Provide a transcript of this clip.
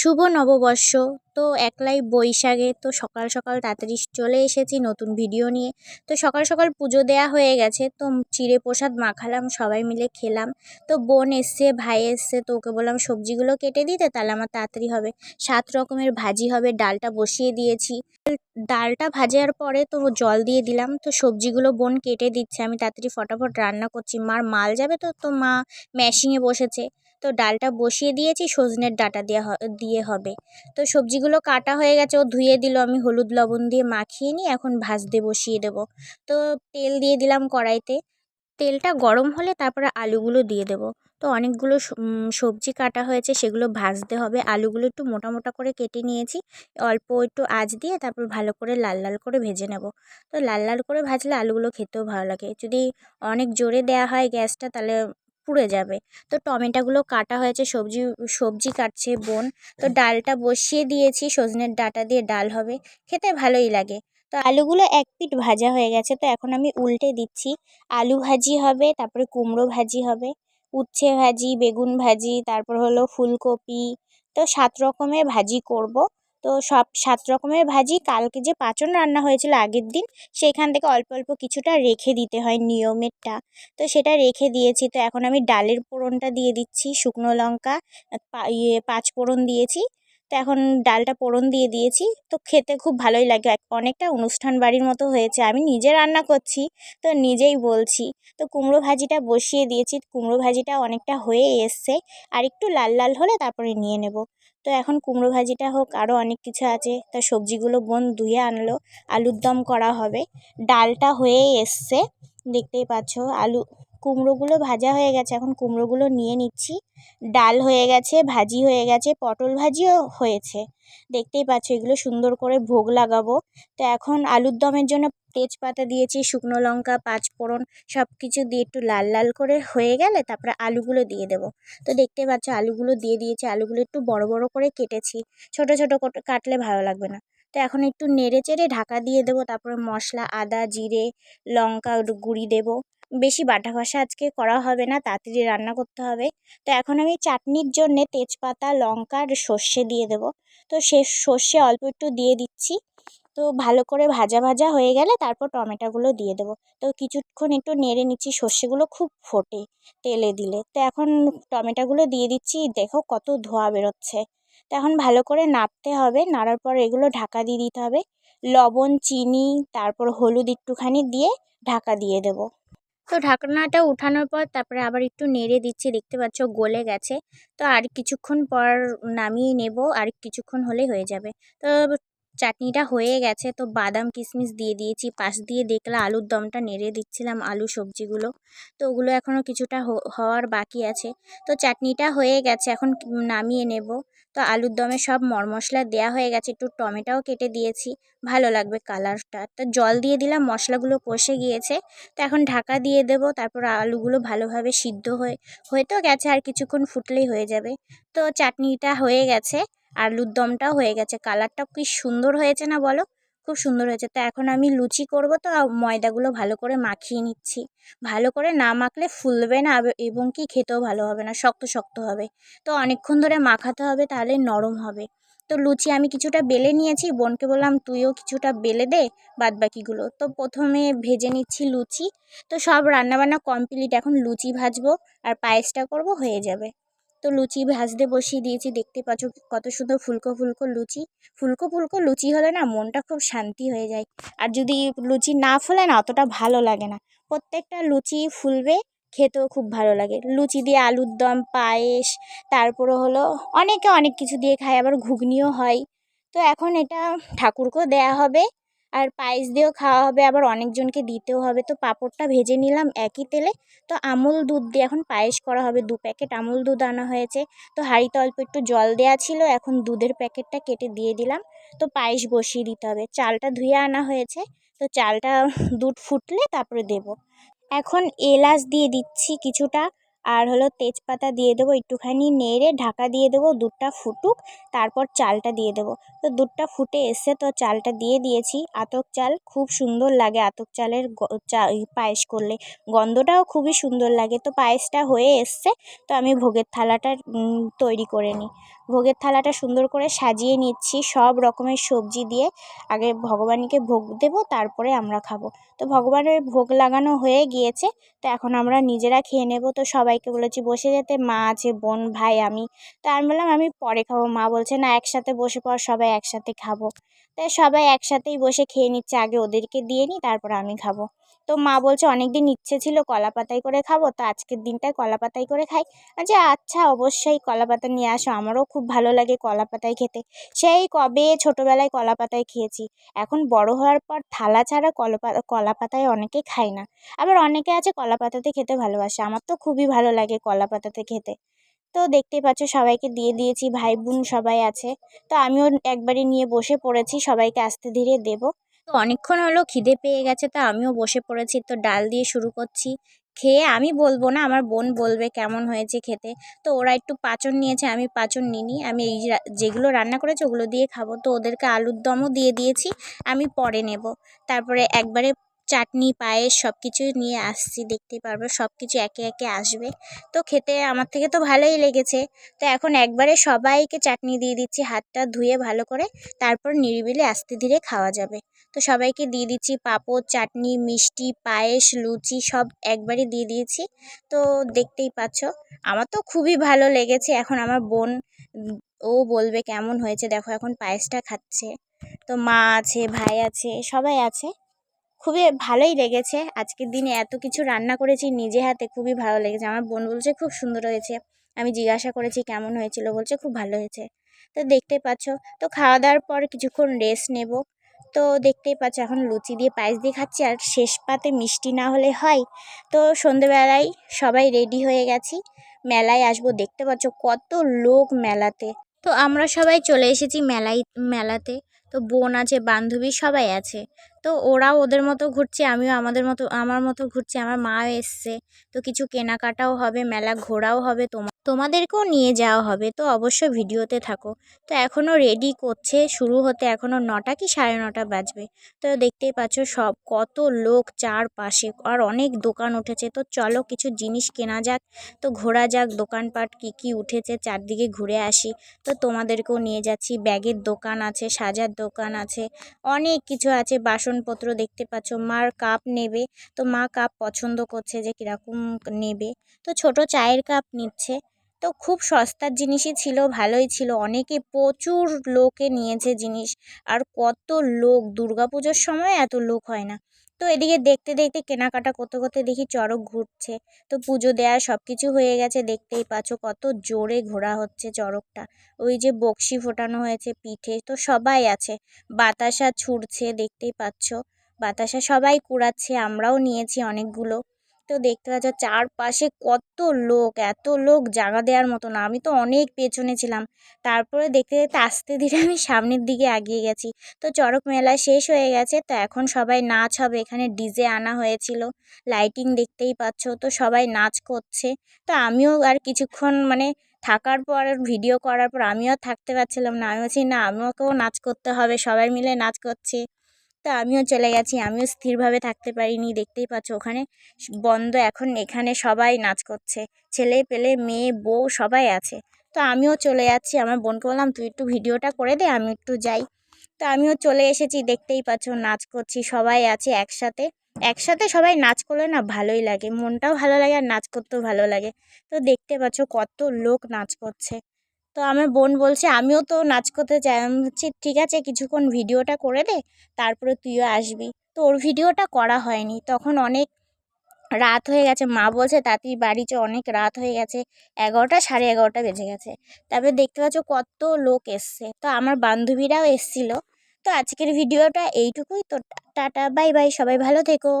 শুভ নববর্ষ। তো একলাই বৈশাখে তো সকাল সকাল তাড়াতাড়ি চলে এসেছি নতুন ভিডিও নিয়ে। তো সকাল সকাল পুজো দেওয়া হয়ে গেছে, তো চিড়ে প্রসাদ মাখালাম, সবাই মিলে খেলাম। তো বোন এসছে, ভাই এসছে, তো ওকে বললাম, সবজিগুলো কেটে দিতে, তাহলে আমার তাড়াতাড়ি হবে। সাত রকমের ভাজি হবে, ডালটা বসিয়ে দিয়েছি। ডালটা ভাজার পরে তো জল দিয়ে দিলাম, তো সবজিগুলো বোন কেটে দিচ্ছে। আমি তাড়াতাড়ি ফটাফট রান্না করছি। মার মাল যাবে তো তো মা ম্যাশিংয়ে বসেছে। তো ডালটা বসিয়ে দিয়েছি, সজনের ডাঁটা দেওয়া দিয়ে হবে। তো সবজিগুলো কাটা হয়ে গেছে, ও ধুয়ে দিল, আমি হলুদ লবণ দিয়ে মাখিয়ে নিই এখন ভাজতে বসিয়ে দেবো। তো তেল দিয়ে দিলাম কড়াইতে। তেলটা গরম হলে তারপরে আলুগুলো দিয়ে দেবো। তো অনেকগুলো সবজি কাটা হয়েছে, সেগুলো ভাজতে হবে। আলুগুলো একটু মোটা মোটা করে কেটে নিয়েছি। অল্প একটু আঁচ দিয়ে তারপর ভালো করে লাল লাল করে ভেজে নেব। তো লাল লাল করে ভাজলে আলুগুলো খেতেও ভালো লাগে। যদি অনেক জোরে দেওয়া হয় গ্যাসটা, তাহলে পুড়ে যাবে। তো টমেটোগুলো কাটা হয়েছে, সবজি সবজি কাটছে বোন। তো ডালটা বসিয়ে দিয়েছি, সজনের ডাঁটা দিয়ে ডাল হবে। খেতে ভালোই লাগে। তো আলুগুলো এক পিট ভাজা হয়ে গেছে, তো এখন আমি উল্টে দিচ্ছি। আলু ভাজি হবে, তারপরে কুমড়ো ভাজি হবে, উচ্ছে ভাজি, বেগুন ভাজি, তারপর হলো ফুলকপি। তো সাত রকমের ভাজি করব। তো সব সাত রকমের ভাজি। কালকে যে পাঁচন রান্না হয়েছিল আগের দিন, সেইখান থেকে অল্প অল্প কিছুটা রেখে দিতে হয় নিয়মেরটা। তো সেটা রেখে দিয়েছি। তো এখন আমি ডালের পোড়নটা দিয়ে দিচ্ছি, শুকনো লঙ্কা ইয়ে পাঁচ ফোড়ন দিয়েছি। তো এখন ডালটা পোড়ন দিয়ে দিয়েছি। তো খেতে খুব ভালোই লাগে। অনেকটা অনুষ্ঠান বাড়ির মতো হয়েছে। আমি নিজে রান্না করছি, তো নিজেই বলছি। তো কুমড়ো ভাজিটা বসিয়ে দিয়েছি। কুমড়ো ভাজিটা অনেকটা হয়ে এসছে। আর একটু লাল লাল হলে তারপরে নিয়ে নেব। তো এখন কুমড়ো ভাজিটা হোক আরও অনেক কিছু আছে। তা সবজিগুলো বোন ধুয়ে আনলো, আলুর দম করা হবে। ডালটা হয়ে এসছে, দেখতেই পাচ্ছ, আলু কুমড়োগুলো ভাজা হয়ে গেছে, এখন কুমড়োগুলো নিয়ে নিচ্ছি। ডাল হয়ে গেছে, ভাজি হয়ে গেছে, পটল ভাজিও হয়েছে। দেখতেই পাচ্ছ, এগুলো সুন্দর করে ভোগ লাগাবো। তো এখন আলুর দমের জন্য তেজপাতা দিয়েছি, শুকনো লঙ্কা পাঁচ ফোড়ন সব কিছু দিয়ে একটু লাল লাল করে হয়ে গেলে তারপরে আলুগুলো দিয়ে দেবো। তো দেখতে পাচ্ছ, আলুগুলো দিয়ে দিয়েছি, আলুগুলো একটু বড় বড় করে কেটেছি। ছোট ছোট কাটলে ভালো লাগবে না। তো এখন একটু নেড়ে চেড়ে ঢাকা দিয়ে দেবো, তারপরে মশলা, আদা, জিরে, লঙ্কা, গুঁড়ি দেবো। বেশি বাটা ঘষা আজকে করা হবে না, তাড়াতাড়ি রান্না করতে হবে। তো এখন আমি চাটনির জন্যে তেজপাতা, লঙ্কা আর সর্ষে দিয়ে দেবো। তো সে সর্ষে অল্প একটু দিয়ে দিচ্ছি। তো ভালো করে ভাজা ভাজা হয়ে গেলে তারপর টমেটোগুলো দিয়ে দেবো। তো কিছুক্ষণ একটু নেড়ে নিচ্ছি, সর্ষেগুলো খুব ফোটে তেলে দিলে। তো এখন টমেটোগুলো দিয়ে দিচ্ছি, দেখো কত ধোয়া বেরোচ্ছে। তো এখন ভালো করে নাড়তে হবে, নাড়ার পর এগুলো ঢাকা দিয়ে দিতে হবে। লবণ, চিনি, তারপর হলুদ একটুখানি দিয়ে ঢাকা দিয়ে দেবো। তো ঢাকনাটা উঠানোর পর তারপরে আবার একটু নেড়ে দিচ্ছি, দেখতে পাচ্ছ গলে গেছে। তো আর কিছুক্ষণ পর নামিয়ে নেব, আর কিছুক্ষণ হলেই হয়ে যাবে। তো চাটনিটা হয়ে গেছে, তো বাদাম কিশমিশ দিয়ে দিয়েছি। পাশ দিয়ে দেখলাম আলুর দমটা নেড়ে দিচ্ছিলাম আলু সবজিগুলো। তো ওগুলো এখনও কিছুটা হওয়ার বাকি আছে। তো চাটনিটা হয়ে গেছে, এখন নামিয়ে নেব। তো আলুর দমে সব মর মশলা দেওয়া হয়ে গেছে, একটু টমেটোও কেটে দিয়েছি, ভালো লাগবে কালারটা। তো জল দিয়ে দিলাম, মশলাগুলো কষে গিয়েছে, তো এখন ঢাকা দিয়ে দেবো, তারপর আলুগুলো ভালোভাবে সিদ্ধ হয়ে হয়ে তো গেছে, আর কিছুক্ষণ ফুটলেই হয়ে যাবে। তো চাটনিটা হয়ে গেছে, আলুর দমটাও হয়ে গেছে, কালারটাও কি সুন্দর হয়েছে না বলো? খুব সুন্দর হয়েছে। তো এখন আমি লুচি করব, তো ময়দাগুলো ভালো করে মাখিয়ে নিচ্ছি। ভালো করে না মাখলে ফুলবে না এবং কি খেতেও ভালো হবে না, শক্ত শক্ত হবে। তো অনেকক্ষণ ধরে মাখাতে হবে তাহলে নরম হবে। তো লুচি আমি কিছুটা বেলে নিয়েছি, বোনকে বললাম, তুইও কিছুটা বেলে দে বাদ বাকিগুলো তো প্রথমে ভেজে নিচ্ছি লুচি। তো সব রান্নাবান্না কমপ্লিট, এখন লুচি ভাজবো আর পায়েসটা করব, হয়ে যাবে। তো লুচি ভাজতে বসিয়ে দিয়েছি। দেখতে পাচ্ছ কত সুন্দর ফুলকো ফুলকো লুচি। ফুলকো ফুলকো লুচি হলে না মনটা খুব শান্তি হয়ে যায়। আর যদি লুচি না ফুলে না অতটা ভালো লাগে না। প্রত্যেকটা লুচি ফুলবে, খেতেও খুব ভালো লাগে। লুচি দিয়ে আলুর দম, পায়েস তারপরে হলো অনেকে অনেক কিছু দিয়ে খায়, আবার ঘুগনিও হয়। তো এখন এটা ঠাকুরকেও দেয়া হবে। আর পায়েস দিয়েও খাওয়া হবে, আবার অনেকজনকে দিতেও হবে। তো পাঁপড়টা ভেজে নিলাম একই তেলে। তো আমুল দুধ দিয়ে এখন পায়েস করা হবে। দু প্যাকেট আমুল দুধ আনা হয়েছে। তো হাঁড়িতে অল্প একটু জল দেওয়া ছিল, এখন দুধের প্যাকেটটা কেটে দিয়ে দিলাম। তো পায়েস বসিয়ে দিতে হবে। চালটা ধুয়ে আনা হয়েছে। তো চালটা দুধ ফুটলে তারপরে দেব। এখন এলাচ দিয়ে দিচ্ছি কিছুটা। আর হলো তেজপাতা দিয়ে দেবো, একটুখানি নেড়ে ঢাকা দিয়ে দেবো, দুধটা ফুটুক, তারপর চালটা দিয়ে দেবো। তো দুধটা ফুটে এসে তো চালটা দিয়ে দিয়েছি। আতপ চাল খুব সুন্দর লাগে আতপ চালের চা পায়েস করলে। গন্ধটাও খুবই সুন্দর লাগে। তো পায়েসটা হয়ে এসছে, তো আমি ভোগের থালাটা তৈরি করে নিই। ভোগের থালাটা সুন্দর করে সাজিয়ে নিচ্ছি সব রকমের সবজি দিয়ে। আগে ভগবানকে ভোগ দেবো, তারপরে আমরা খাব। তো ভগবানের ভোগ লাগানো হয়ে গিয়েছে, তো এখন আমরা নিজেরা খেয়ে নেব। তো সবাইকে বলেছি, বসে যেতে, মা আছে, বোন, ভাই, আমি। তো আমি বললাম, আমি পরে খাব। মা বলছে, না, একসাথে বসে পর সবাই একসাথে খাব। তাই সবাই একসাথেই বসে খেয়ে নিচ্ছে, আগে ওদেরকে দিয়ে নিই, তারপর আমি খাব। তো মা বলছে অনেক দিন ইচ্ছে ছিল কলা পাতায় করে খাব, তো আজকের দিনটায় কলা পাতায় করে খাই। আচ্ছা আচ্ছা অবশ্যই কলা পাতা নিয়ে আসো, আমারও খুব ভালো লাগে কলা পাতায় খেতে। সেই কবে ছোটোবেলায় কলা পাতায় খেয়েছি। এখন বড় হওয়ার পর থালা ছাড়া কলা পাতা কলা পাতায় অনেকে খায় না। আবার অনেকে আছে কলা পাতাতে খেতে ভালোবাসে, আমার তো খুবই ভালো লাগে কলা পাতাতে খেতে। তো দেখতেই পাচ্ছ, সবাইকে দিয়ে দিয়েছি ভাই বোন সবাই আছে। তো আমিও একবারে নিয়ে বসে পড়েছি, সবাইকে আস্তে ধীরে দেবো। তো অনেকক্ষণ হলো খিদে পেয়ে গেছে, তো আমিও বসে পড়েছি, তো ডাল দিয়ে শুরু করছি। খেয়ে আমি বলব না, আমার বোন বলবে কেমন হয়েছে খেতে। তো ওরা একটু পাচন নিয়েছে, আমি পাচন নিইনি। আমি এই যেগুলো রান্না করেছি ওগুলো দিয়ে খাব। তো ওদেরকে আলুর দমও দিয়ে দিয়েছি, আমি পরে নেব। তারপরে একবারে চাটনি, পায়েস সব কিছুই নিয়ে আসছি, দেখতেই পারবে সব কিছু একে একে আসবে। তো খেতে আমার থেকে তো ভালোই লেগেছে। তো এখন একবারে সবাইকে চাটনি দিয়ে দিচ্ছি, হাতটা ধুয়ে ভালো করে, তারপর নিরিবিলি আস্তে ধীরে খাওয়া যাবে। তো সবাইকে দিয়ে দিচ্ছি পাঁপড়, চাটনি, মিষ্টি, পায়েস, লুচি সব একবারে দিয়ে দিয়েছি। তো দেখতেই পাচ্ছ, আমার তো খুবই ভালো লেগেছে। এখন আমার বোন, ও বলবে কেমন হয়েছে, দেখো এখন পায়েসটা খাচ্ছে। তো মা আছে, ভাই আছে, সবাই আছে। খুবই ভালোই লেগেছে। আজকের দিনে এত কিছু রান্না করেছি নিজে হাতে খুবই ভালো লেগেছে। আমার বোন বলছে, খুব সুন্দর হয়েছে। আমি জিজ্ঞাসা করেছি, কেমন হয়েছিল? বলছে, খুব ভালো হয়েছে। তো দেখতেই পাচ্ছ, তো খাওয়া দাওয়ার পর কিছুক্ষণ রেস্ট নেব। তো দেখতেই পাচ্ছ, এখন লুচি দিয়ে পায়েস দিয়ে খাচ্ছি আর শেষ পাতে মিষ্টি না হলে হয়। তো সন্ধেবেলায় সবাই রেডি হয়ে গেছি। মেলায় আসব। দেখতে পাচ্ছ কত লোক মেলাতে। তো আমরা সবাই চলে এসেছি মেলায়, মেলাতে। তো বোন আছে, বান্ধবী সবাই আছে। তো ওরাও ওদের মতো ঘুরছে, আমিও আমাদের মতো, আমার মতো ঘুরছি, আমার মাও এসছে। তো কিছু কেনাকাটাও হবে, মেলা ঘোরাও হবে তোমার তোমাদেরকেও নিয়ে যাওয়া হবে, তো অবশ্যই ভিডিওতে থাকো। তো এখনও রেডি করছে, শুরু হতে এখনও নটা কি সাড়ে নটা বাজবে। তো দেখতেই পাচ্ছ সব কত লোক চারপাশে, আর অনেক দোকান উঠেছে। তো চলো কিছু জিনিস কেনা যাক, তো ঘোরা যাক, দোকানপাট কি কি উঠেছে, চারদিকে ঘুরে আসি। তো তোমাদেরকেও নিয়ে যাচ্ছি, ব্যাগের দোকান আছে, সাজার দোকান আছে। অনেক কিছু আছে। বাসনপত্র দেখতে পাচ্ছ। মার কাপ নেবে। তো মা কাপ পছন্দ করছে যে কীরকম নেবে। তো ছোট চায়ের কাপ নিচ্ছে। তো খুব সস্তার জিনিসই ছিল, ভালোই ছিল। অনেকে প্রচুর লোকে নিয়েছে জিনিস। আর কত লোক? দুর্গা পুজোর সময় এত লোক হয় না। তো এদিকে দেখতে দেখতে কেনাকাটা করতে করতে দেখি চড়ক ঘুরছে। তো পুজো দেওয়া সব কিছু হয়ে গেছে, দেখতেই পাচ্ছ কত জোরে ঘোরা হচ্ছে চড়কটা। ওই যে বক্সি ফোটানো হয়েছে পিঠে, তো সবাই আছে। বাতাসা ছুটছে, দেখতেই পাচ্ছ। বাতাসা সবাই কুড়াচ্ছে, আমরাও নিয়েছি অনেকগুলো। তো দেখতে পাচ্ছ চারপাশে কত লোক, এত লোক জায়গা দেওয়ার মতো না। আমি তো অনেক পেছনে ছিলাম। তারপরে দেখতে দেখতে আস্তে ধীরে আমি সামনের দিকে এগিয়ে গেছি। তো চড়ক মেলা শেষ হয়ে গেছে, তো এখন সবাই নাচ হবে। এখানে ডিজে আনা হয়েছিল, লাইটিং দেখতেই পাচ্ছ, তো সবাই নাচ করছে। তো আমিও আর কিছুক্ষণ মানে থাকার পর ভিডিও করার পর আমিও থাকতে পারছিলাম না। আমি বলছি, না, আমাকেও নাচ করতে হবে। সবাই মিলে নাচ করছে। তো আমিও চলে গেছি। আমিও স্থিরভাবে থাকতে পারিনি, দেখতেই পাচ্ছ ওখানে বন্ধ। এখন এখানে সবাই নাচ করছে, ছেলে পেলে, মেয়ে, বউ সবাই আছে। তো আমিও চলে যাচ্ছি। আমার বোনকে বললাম, তুই একটু ভিডিওটা করে দে, আমি একটু যাই। তো আমিও চলে এসেছি, দেখতেই পাচ্ছ নাচ করছি, সবাই আছে একসাথে। একসাথে সবাই নাচ করলে না ভালোই লাগে, মনটাও ভালো লাগে আর নাচ করতেও ভালো লাগে। তো দেখতে পাচ্ছ কত লোক নাচ করছে। তো আমার বোন বলছে, আমিও তো নাচ করতে চাই। আমি বলছি, ঠিক আছে, কিছুক্ষণ ভিডিওটা করে দে, তারপরে তুইও আসবি। তো ওর ভিডিওটা করা হয়নি। তখন অনেক রাত হয়ে গেছে, মা বলছে তাঁতির বাড়িতে অনেক রাত হয়ে গেছে, এগারোটা, সাড়ে এগারোটা বেজে গেছে। তারপরে দেখতে পাচ্ছ কত লোক এসছে। তো আমার বান্ধবীরাও এসছিলো। তো আজকের ভিডিওটা এইটুকুই। তো টাটা, বাই বাই, সবাই ভালো থেকো।